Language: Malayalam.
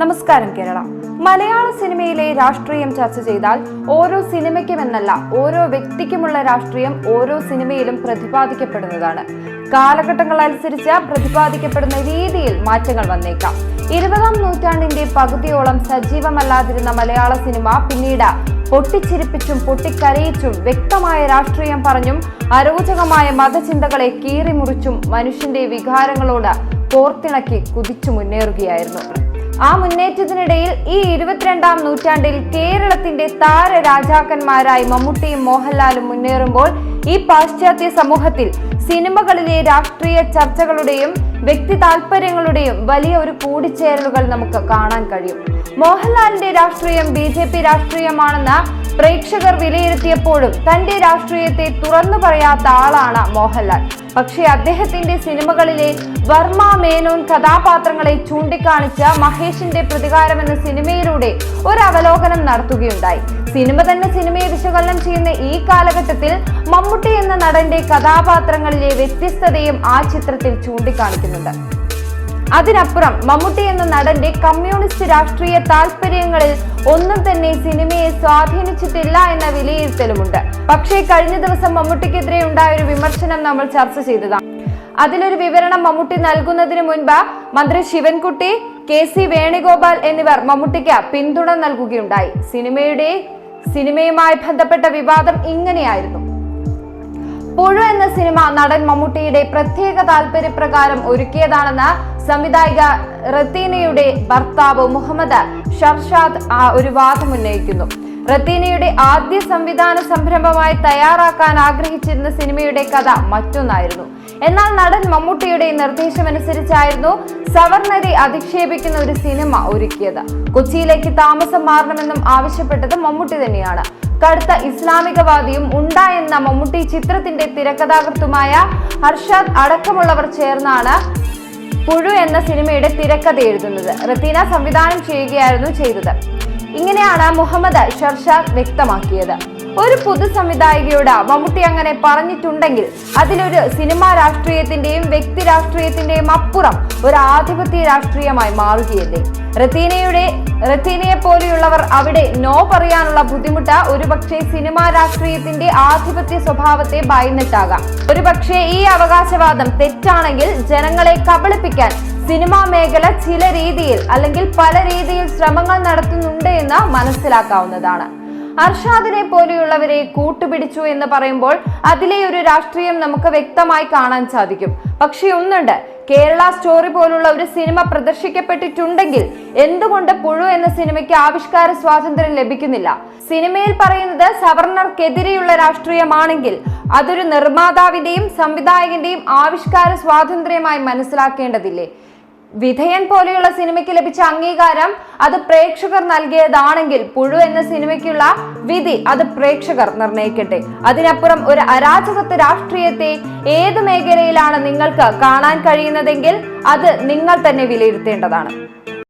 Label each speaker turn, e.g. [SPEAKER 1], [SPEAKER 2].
[SPEAKER 1] നമസ്കാരം കേരള. മലയാള സിനിമയിലെ രാഷ്ട്രീയം ചർച്ച ചെയ്താൽ ഓരോ സിനിമയ്ക്കുമെന്നല്ല ഓരോ വ്യക്തിക്കുമുള്ള രാഷ്ട്രീയം ഓരോ സിനിമയിലും പ്രതിപാദിക്കപ്പെടുന്നതാണ്. കാലഘട്ടങ്ങൾ അനുസരിച്ച് പ്രതിപാദിക്കപ്പെടുന്ന രീതിയിൽ മാറ്റങ്ങൾ വന്നേക്കാം. ഇരുപതാം നൂറ്റാണ്ടിന്റെ പകുതിയോളം സജീവമല്ലാതിരുന്ന മലയാള സിനിമ പിന്നീട് പൊട്ടിച്ചിരിപ്പിച്ചും പൊട്ടിക്കരയിച്ചും വ്യക്തമായ രാഷ്ട്രീയം പറഞ്ഞും അരോചകമായ മതചിന്തകളെ കീറിമുറിച്ചും മനുഷ്യന്റെ വികാരങ്ങളോട് കോർത്തിണക്കി കുതിച്ചു മുന്നേറുകയായിരുന്നു. ആ മുന്നേറ്റത്തിനിടയിൽ ഈ ഇരുപത്തിരണ്ടാം നൂറ്റാണ്ടിൽ കേരളത്തിന്റെ താര രാജാക്കന്മാരായി മമ്മൂട്ടിയും മോഹൻലാലും മുന്നേറുമ്പോൾ ഈ പാശ്ചാത്യ സമൂഹത്തിൽ സിനിമകളിലെ രാഷ്ട്രീയ ചർച്ചകളുടെയും വ്യക്തി താല്പര്യങ്ങളുടെയും വലിയ ഒരു കൂടിച്ചേരലുകൾ നമുക്ക് കാണാൻ കഴിയും. മോഹൻലാലിന്റെ രാഷ്ട്രീയം ബി ജെ പി രാഷ്ട്രീയമാണെന്ന് പ്രേക്ഷകർ വിലയിരുത്തിയപ്പോഴും തന്റെ രാഷ്ട്രീയത്തെ തുറന്നു പറയാത്ത ആളാണ് മോഹൻലാൽ. പക്ഷേ അദ്ദേഹത്തിന്റെ സിനിമകളിലെ വർമ്മ മേനോൻ കഥാപാത്രങ്ങളെ ചൂണ്ടിക്കാണിച്ച മഹേഷിന്റെ പ്രതികാരം എന്ന സിനിമയിലൂടെ ഒരു അവലോകനം നടത്തുകയുണ്ടായി. സിനിമ തന്നെ സിനിമയെ വിശകലനം ചെയ്യുന്ന ഈ കാലഘട്ടത്തിൽ മമ്മൂട്ടി എന്ന നടന്റെ കഥാപാത്രങ്ങളിലെ വ്യത്യസ്തതയും ആ ചിത്രത്തിൽ ചൂണ്ടിക്കാണിക്കുന്നുണ്ട്. അതിനപ്പുറം മമ്മൂട്ടി എന്ന നടന്റെ കമ്മ്യൂണിസ്റ്റ് രാഷ്ട്രീയ താല്പര്യങ്ങളിൽ ഒന്നും തന്നെ സിനിമയെ സ്വാധീനിച്ചിട്ടില്ല എന്ന വിലയിരുത്തലുമുണ്ട്. പക്ഷേ കഴിഞ്ഞ ദിവസം മമ്മൂട്ടിക്കെതിരെ ഉണ്ടായ ഒരു വിമർശനം നമ്മൾ ചർച്ച ചെയ്തതാണ്. അതിലൊരു വിവരണം മമ്മൂട്ടി നൽകുന്നതിന് മുൻപ് മന്ത്രി ശിവൻകുട്ടി കെ സി വേണുഗോപാൽ എന്നിവർ മമ്മൂട്ടിക്ക് പിന്തുണ നൽകുകയുണ്ടായി. സിനിമയുടെ സിനിമയുമായി ബന്ധപ്പെട്ട വിവാദം ഇങ്ങനെയായിരുന്നു. പുഴു എന്ന സിനിമ നടൻ മമ്മൂട്ടിയുടെ പ്രത്യേക താല്പര്യപ്രകാരം ഒരുക്കിയതാണെന്ന് സംവിധായിക റത്തീനയുടെ ഭർത്താവ് മുഹമ്മദ് ഷർഷാദ് ഒരു വാദം ഉന്നയിക്കുന്നു. റത്തീനയുടെ ആദ്യ സംവിധാന സംരംഭമായി തയ്യാറാക്കാൻ ആഗ്രഹിച്ചിരുന്ന സിനിമയുടെ കഥ മറ്റൊന്നായിരുന്നു. എന്നാൽ നടൻ മമ്മൂട്ടിയുടെ നിർദ്ദേശമനുസരിച്ചായിരുന്നു സവർണരെ അധിക്ഷേപിക്കുന്ന ഒരു സിനിമ ഒരുക്കിയത്. കൊച്ചിയിലേക്ക് താമസം മാറണമെന്നും ആവശ്യപ്പെട്ടത് മമ്മൂട്ടി തന്നെയാണ്. കടുത്ത ഇസ്ലാമികവാദിയും ഉണ്ട എന്ന മമ്മൂട്ടി ചിത്രത്തിന്റെ തിരക്കഥാകൃത്തുമായ ഹർഷാദ് അടക്കമുള്ളവർ ചേർന്നാണ് പുഴു എന്ന സിനിമയുടെ തിരക്കഥ എഴുതുന്നത്. റത്തീന സംവിധാനം ചെയ്യുകയായിരുന്നു ചെയ്തത്. ഇങ്ങനെയാണ് മുഹമ്മദ് ഷർഷാദ് വ്യക്തമാക്കിയത്. ഒരു പുതു സംവിധായികയോട് മമ്മൂട്ടി അങ്ങനെ പറഞ്ഞിട്ടുണ്ടെങ്കിൽ അതിലൊരു സിനിമാ രാഷ്ട്രീയത്തിന്റെയും വ്യക്തി രാഷ്ട്രീയത്തിന്റെയും അപ്പുറം ഒരു ആധിപത്യ രാഷ്ട്രീയമായി മാറുകയല്ലേ? റത്തീനയുടെ റത്തീനയെ പോലെയുള്ളവർ അവിടെ നോ പറയാനുള്ള ബുദ്ധിമുട്ട് ഒരുപക്ഷെ സിനിമാ രാഷ്ട്രീയത്തിന്റെ ആധിപത്യ സ്വഭാവത്തെ ഭയന്നിട്ടാകാം. ഒരുപക്ഷെ ഈ അവകാശവാദം തെറ്റാണെങ്കിൽ ജനങ്ങളെ കബളിപ്പിക്കാൻ സിനിമാ മേഖല ചില രീതിയിൽ അല്ലെങ്കിൽ പല രീതിയിൽ ശ്രമങ്ങൾ നടത്തുന്നുണ്ട് എന്ന് മനസ്സിലാക്കാവുന്നതാണ്. അർഷാദിനെ പോലെയുള്ളവരെ കൂട്ടുപിടിച്ചു എന്ന് പറയുമ്പോൾ അതിലെ ഒരു രാഷ്ട്രീയം നമുക്ക് വ്യക്തമായി കാണാൻ സാധിക്കും. പക്ഷെ ഒന്നുണ്ട്. കേരള സ്റ്റോറി പോലുള്ള ഒരു സിനിമ പ്രദർശിക്കപ്പെട്ടിട്ടുണ്ടെങ്കിൽ എന്തുകൊണ്ട് പുഴു എന്ന സിനിമയ്ക്ക് ആവിഷ്കാര സ്വാതന്ത്ര്യം ലഭിക്കുന്നില്ല? സിനിമയിൽ പറയുന്നത് സവർണർക്കെതിരെയുള്ള രാഷ്ട്രീയമാണെങ്കിൽ അതൊരു നിർമ്മാതാവിന്റെയും സംവിധായകന്റെയും ആവിഷ്കാര സ്വാതന്ത്ര്യമായി മനസ്സിലാക്കേണ്ടതില്ലേ? വിധേയൻ പോലെയുള്ള സിനിമയ്ക്ക് ലഭിച്ച അംഗീകാരം അത് പ്രേക്ഷകർ നൽകിയതാണെങ്കിൽ പുഴു എന്ന സിനിമയ്ക്കുള്ള വിധി അത് പ്രേക്ഷകർ നിർണയിക്കട്ടെ. അതിനപ്പുറം ഒരു അരാജകത്വ രാഷ്ട്രീയത്തെ ഏത് മേഖലയിലാണ് നിങ്ങൾക്ക് കാണാൻ കഴിയുന്നതെങ്കിൽ അത് നിങ്ങൾ തന്നെ വിലയിരുത്തേണ്ടതാണ്.